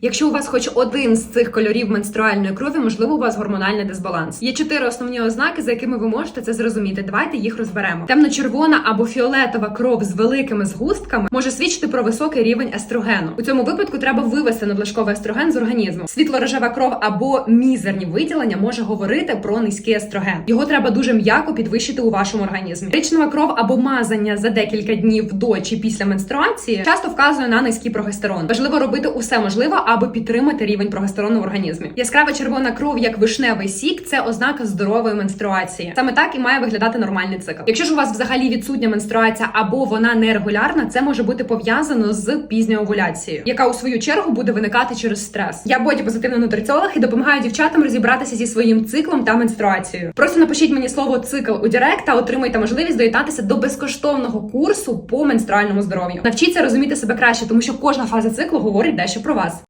Якщо у вас хоч один з цих кольорів менструальної крові, можливо, у вас гормональний дисбаланс. Є чотири основні ознаки, за якими ви можете це зрозуміти. Давайте їх розберемо. Темно-червона або фіолетова кров з великими згустками може свідчити про високий рівень естрогену. У цьому випадку треба вивести надлишковий естроген з організму. Світло-рожева кров або мізерні виділення може говорити про низький естроген. Його треба дуже м'яко підвищити у вашому організмі. Річнева кров або мазання за декілька днів до чи після менструації часто вказує на низький прогестерон. Важливо робити усе можливе, аби підтримати рівень прогестерону в організмі. Яскрава червона кров, як вишневий сік, це ознака здорової менструації. Саме так і має виглядати нормальний цикл. Якщо ж у вас взагалі відсутня менструація або вона нерегулярна, це може бути пов'язано з пізньою овуляцією, яка у свою чергу буде виникати через стрес. Я боді позитивний нутриціолог і допомагаю дівчатам розібратися зі своїм циклом та менструацією. Просто напишіть мені слово цикл у Директ та отримайте можливість доєднатися до безкоштовного курсу по менструальному здоров'ю. Навчіться розуміти себе краще, тому що кожна фаза циклу говорить дещо про вас.